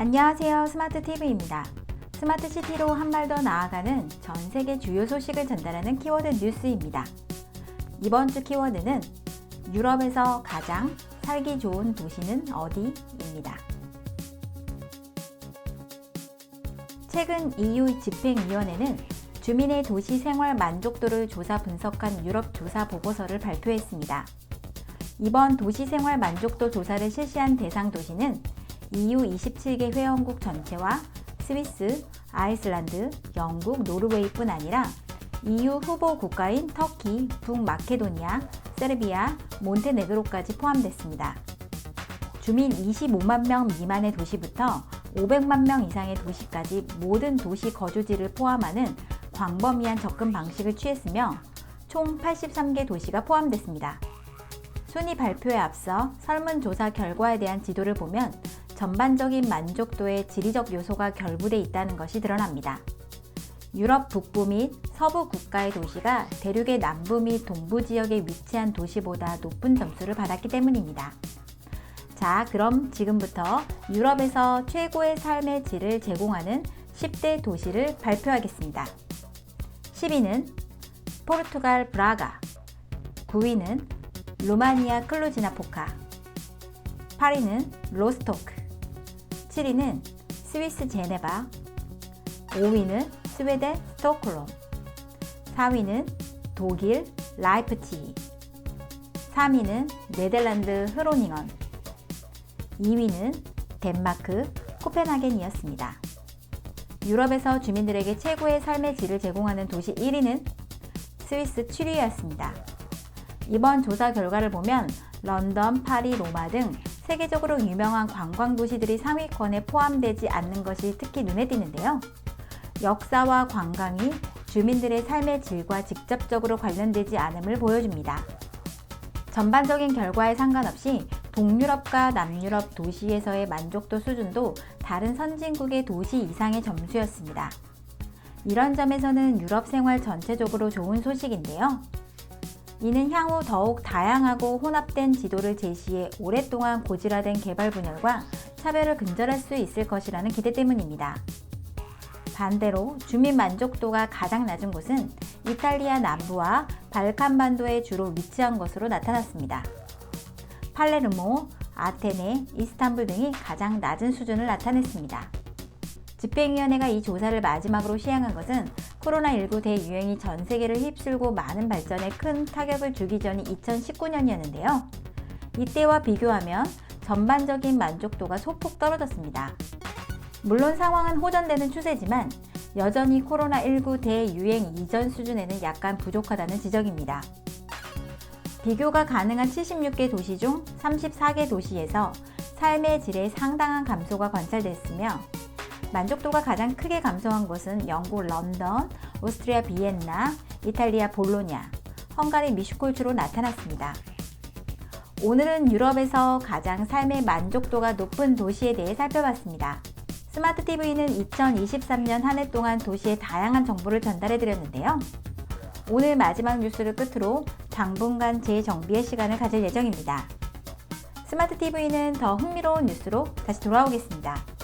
안녕하세요. 스마트 TV입니다. 스마트 시티로 한 발 더 나아가는 전 세계 주요 소식을 전달하는 키워드 뉴스입니다. 이번 주 키워드는 유럽에서 가장 살기 좋은 도시는 어디입니다. 최근 EU 집행위원회는 주민의 도시 생활 만족도를 조사 분석한 유럽 조사 보고서를 발표했습니다. 이번 도시 생활 만족도 조사를 실시한 대상 도시는 EU 27개 회원국 전체와 스위스, 아이슬란드, 영국, 노르웨이뿐 아니라 EU 후보 국가인 터키, 북마케도니아, 세르비아, 몬테네그로까지 포함됐습니다. 주민 25만 명 미만의 도시부터 500만 명 이상의 도시까지 모든 도시 거주지를 포함하는 광범위한 접근 방식을 취했으며 총 83개 도시가 포함됐습니다. 순위 발표에 앞서 설문조사 결과에 대한 지도를 보면 전반적인 만족도의 지리적 요소가 결부돼 있다는 것이 드러납니다. 유럽 북부 및 서부 국가의 도시가 대륙의 남부 및 동부 지역에 위치한 도시보다 높은 점수를 받았기 때문입니다. 자, 그럼 지금부터 유럽에서 최고의 삶의 질을 제공하는 10대 도시를 발표하겠습니다. 10위는 포르투갈 브라가, 9위는 루마니아 클루지나 포카, 8위는 로스토크, 7위는 스위스 제네바, 5위는 스웨덴 스톡홀름, 4위는 독일 라이프치히, 3위는 네덜란드 흐로닝언, 2위는 덴마크 코펜하겐이었습니다. 유럽에서 주민들에게 최고의 삶의 질을 제공하는 도시 1위는 스위스 취리였습니다. 이번 조사 결과를 보면 런던, 파리, 로마 등 세계적으로 유명한 관광 도시들이 상위권에 포함되지 않는 것이 특히 눈에 띄는데요. 역사와 관광이 주민들의 삶의 질과 직접적으로 관련되지 않음을 보여줍니다. 전반적인 결과에 상관없이 동유럽과 남유럽 도시에서의 만족도 수준도 다른 선진국의 도시 이상의 점수였습니다. 이런 점에서는 유럽 생활 전체적으로 좋은 소식인데요. 이는 향후 더욱 다양하고 혼합된 지도를 제시해 오랫동안 고질화된 개발 분열과 차별을 근절할 수 있을 것이라는 기대 때문입니다. 반대로 주민 만족도가 가장 낮은 곳은 이탈리아 남부와 발칸반도에 주로 위치한 것으로 나타났습니다. 팔레르모, 아테네, 이스탄불 등이 가장 낮은 수준을 나타냈습니다. 집행위원회가 이 조사를 마지막으로 시행한 것은 코로나19 대유행이 전 세계를 휩쓸고 많은 발전에 큰 타격을 주기 전이 2019년이었는데요. 이때와 비교하면 전반적인 만족도가 소폭 떨어졌습니다. 물론 상황은 호전되는 추세지만 여전히 코로나19 대유행 이전 수준에는 약간 부족하다는 지적입니다. 비교가 가능한 76개 도시 중 34개 도시에서 삶의 질의 상당한 감소가 관찰됐으며 만족도가 가장 크게 감소한 곳은 영국 런던, 오스트리아 비엔나, 이탈리아 볼로냐, 헝가리 미슈콜주로 나타났습니다. 오늘은 유럽에서 가장 삶의 만족도가 높은 도시에 대해 살펴봤습니다. 스마트 TV는 2023년 한 해 동안 도시의 다양한 정보를 전달해 드렸는데요. 오늘 마지막 뉴스를 끝으로 당분간 재정비의 시간을 가질 예정입니다. 스마트 TV는 더 흥미로운 뉴스로 다시 돌아오겠습니다.